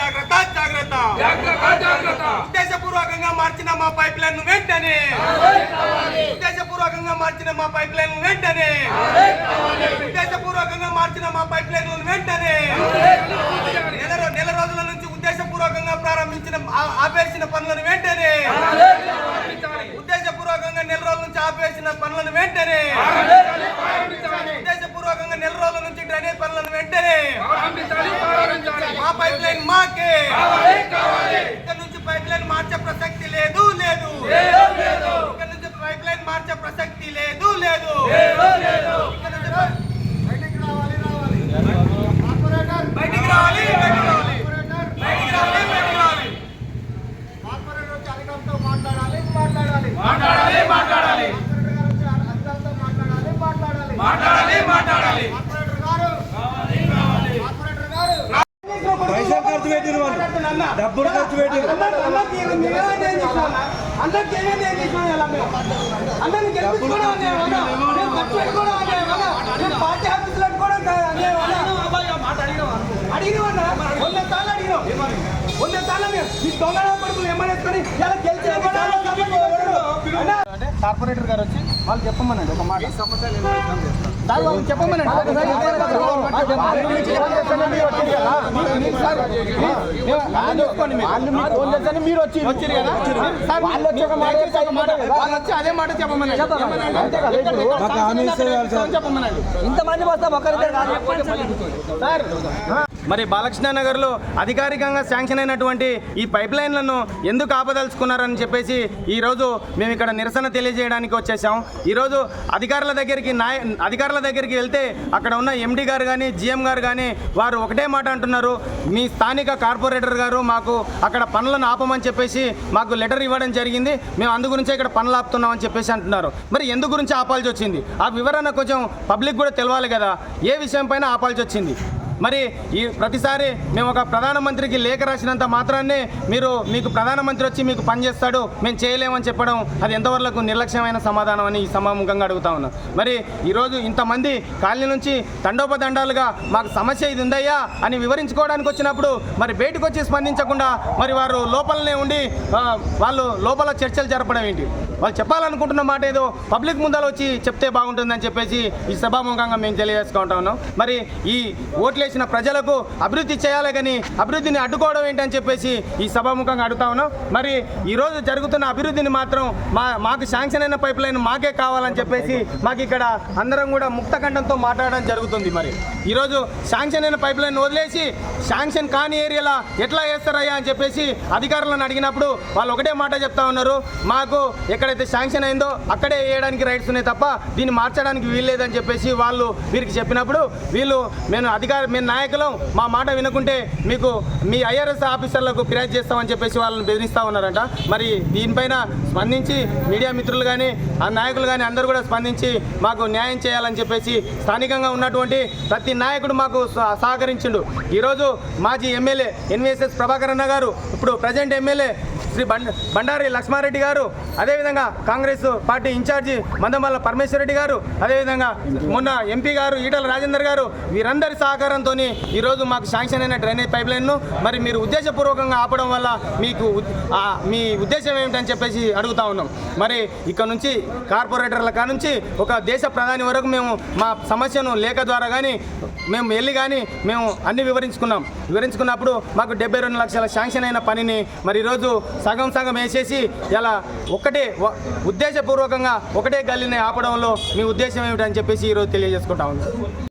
జాగ్రత్త జాగ్రత్త. ఉద్దేశపూర్వకంగా మార్చిన మా పైప్ లైన్ వెంటనే. ఉద్దేశపూర్వకంగా మార్చిన మా పైప్ లైన్ వెంటనే. ఉద్దేశపూర్వకంగా మార్చిన మా పైప్ లైన్ వెంటనే. నెల నెల రోజుల నుంచి ఉద్దేశపూర్వకంగా ప్రారంభించిన ఆపేసిన పనులను వెంటనే. ఉద్దేశపూర్వకంగా నెల రోజుల నుంచి ఆపేసిన పనులను వెంటనే. డబ్బులు ఖర్చు పెట్టిన అంటే కార్పొరేటర్ గారు వచ్చి వాళ్ళు చెప్పమనండి ఒక మాట దాని వాళ్ళు చెప్పమనండి ఒకసారి చెప్పారు కదా. ఆ, చెప్పండి. మీరు చెప్పండి. మీరు వచ్చారు కదా. మీరు- మీరు సార్, మీరు- వాళ్ళు చూసుకోండి మీరు. ఫోన్ చేస్తేనే మీరు వచ్చి వచ్చారు కదా? సార్, వాళ్ళు వచ్చి మాట వాళ్ళు అదే మాట సార్. చెప్పమనండి ఇంతమంది వస్తాం ఒకరితే సార్ మరి బాలకృష్ణ నగర్లో అధికారికంగా శాంక్షన్ అయినటువంటి ఈ పైప్ లైన్లను ఎందుకు ఆపదలుచుకున్నారని చెప్పేసి ఈరోజు మేము ఇక్కడ నిరసన తెలియజేయడానికి వచ్చేసాం. ఈరోజు అధికారుల దగ్గరికి నాయ అధికారుల దగ్గరికి వెళ్తే అక్కడ ఉన్న ఎండి గారు కానీ జిఎం గారు కానీ వారు ఒకటే మాట అంటున్నారు. మీ స్థానిక కార్పొరేటర్ గారు మాకు అక్కడ పనులను ఆపమని చెప్పేసి మాకు లెటర్ ఇవ్వడం జరిగింది. మేము అందు గురించే ఇక్కడ పనులు ఆపుతున్నామని చెప్పేసి అంటున్నారు. మరి ఎందు గురించి ఆపాల్సి వచ్చింది? ఆ వివరణ కొంచెం పబ్లిక్ కూడా తెలవాలి కదా. ఏ విషయం పైన ఆపాల్సి వచ్చింది? మరి ఈ ప్రతిసారి మేము ఒక ప్రధానమంత్రికి లేఖ రాసినంత మాత్రాన్నే మీరు మీకు ప్రధానమంత్రి వచ్చి మీకు పని చేస్తాడు మేము చేయలేమని చెప్పడం అది ఎంతవరకు నిర్లక్ష్యమైన సమాధానం అని ఈ సమాముఖంగా అడుగుతా ఉన్నాం. మరి ఈరోజు ఇంతమంది కాలనీ నుంచి తండోపదండాలుగా మాకు సమస్య ఇది ఉందయ్యా అని వివరించుకోవడానికి వచ్చినప్పుడు మరి బయటకు వచ్చి స్పందించకుండా మరి వారు లోపలనే ఉండి వాళ్ళు లోపల చర్చలు జరపడం ఏంటి? వాళ్ళు చెప్పాలనుకుంటున్న మాట ఏదో పబ్లిక్ ముందర వచ్చి చెప్తే బాగుంటుందని చెప్పేసి ఈ సభాముఖంగా మేము తెలియజేసుకుంటా ఉన్నాం. మరి ఈ చేసిన ప్రజలకు అభివృద్ధి చేయాలి కానీ అభివృద్ధిని అడ్డుకోవడం ఏంటని చెప్పేసి ఈ సభాముఖంగా అడుగుతా ఉన్నాం. మరి ఈరోజు జరుగుతున్న అభివృద్ధిని మాత్రం మా మాకు శాంక్షన్ అయిన పైప్ లైన్ మాకే కావాలని చెప్పేసి మాకు ఇక్కడ అందరం కూడా ముక్తఖండంతో మాట్లాడడం జరుగుతుంది మరి. ఈరోజు శాంక్షన్ అయిన పైప్ లైన్ వదిలేసి శాంక్షన్ కాని ఏరియాలో ఎట్లా వేస్తారయ్యా అని చెప్పేసి అధికారులను అడిగినప్పుడు వాళ్ళు ఒకటే మాట చెప్తా ఉన్నారు. మాకు ఎక్కడైతే శాంక్షన్ అయిందో అక్కడే వేయడానికి రైట్స్ ఉన్నాయి తప్ప దీన్ని మార్చడానికి వీల్లేదని చెప్పేసి వాళ్ళు వీరికి చెప్పినప్పుడు వీళ్ళు మేము అధికార మేము నాయకులం. మా మాట వినకుంటే మీకు మీ ఐఆర్ఎస్ ఆఫీసర్లకు ఫిర్యాదు చేస్తామని చెప్పేసి వాళ్ళని బెదిరిస్తూ ఉన్నారంట. మరి దీనిపైన స్పందించి మీడియా మిత్రులు కానీ ఆ నాయకులు కానీ అందరూ కూడా స్పందించి మాకు న్యాయం చేయాలని చెప్పేసి స్థానికంగా ఉన్నటువంటి ప్రతి నాయకుడు మాకు సహ- సహకరించిండు. ఈరోజు మాజీ ఎమ్మెల్యే ఎన్విఎస్ఎస్ ప్రభాకర్ అన్న గారు ఇప్పుడు ప్రజెంట్ ఎమ్మెల్యే శ్రీ బండ బండారి లక్ష్మారెడ్డి గారు అదేవిధంగా Congress party in charge Mandamalla Parameshwara Reddy గారు అదేవిధంగా మొన్న ఎంపీ గారు ఈటల రాజేందర్ గారు వీరందరి సహకారంతో ఈరోజు మాకు శాంక్షన్ అయిన డ్రైనేజ్ పైప్ లైన్ను మరి మీరు ఉద్దేశపూర్వకంగా ఆపడం వల్ల మీకు మీ ఉద్దేశం ఏమిటని చెప్పేసి అడుగుతా ఉన్నాం. మరి ఇక్కడ నుంచి కార్పొరేటర్ల కా నుంచి ఒక దేశ ప్రధాని వరకు మేము మా సమస్యను లేఖ ద్వారా కానీ మేము వెళ్ళి కానీ మేము అన్ని వివరించుకున్నాం. వివరించుకున్నప్పుడు మాకు డెబ్బై రెండు లక్షల శాంక్షన్ అయిన పనిని మరి ఈరోజు సగం సగం వేసేసి ఇలా ఒకటే ఉద్దేశపూర్వకంగా ఒకటే గల్లీని ఆపడంలో మీ ఉద్దేశం ఏమిటని చెప్పేసి ఈరోజు తెలియజేసుకుంటా ఉంది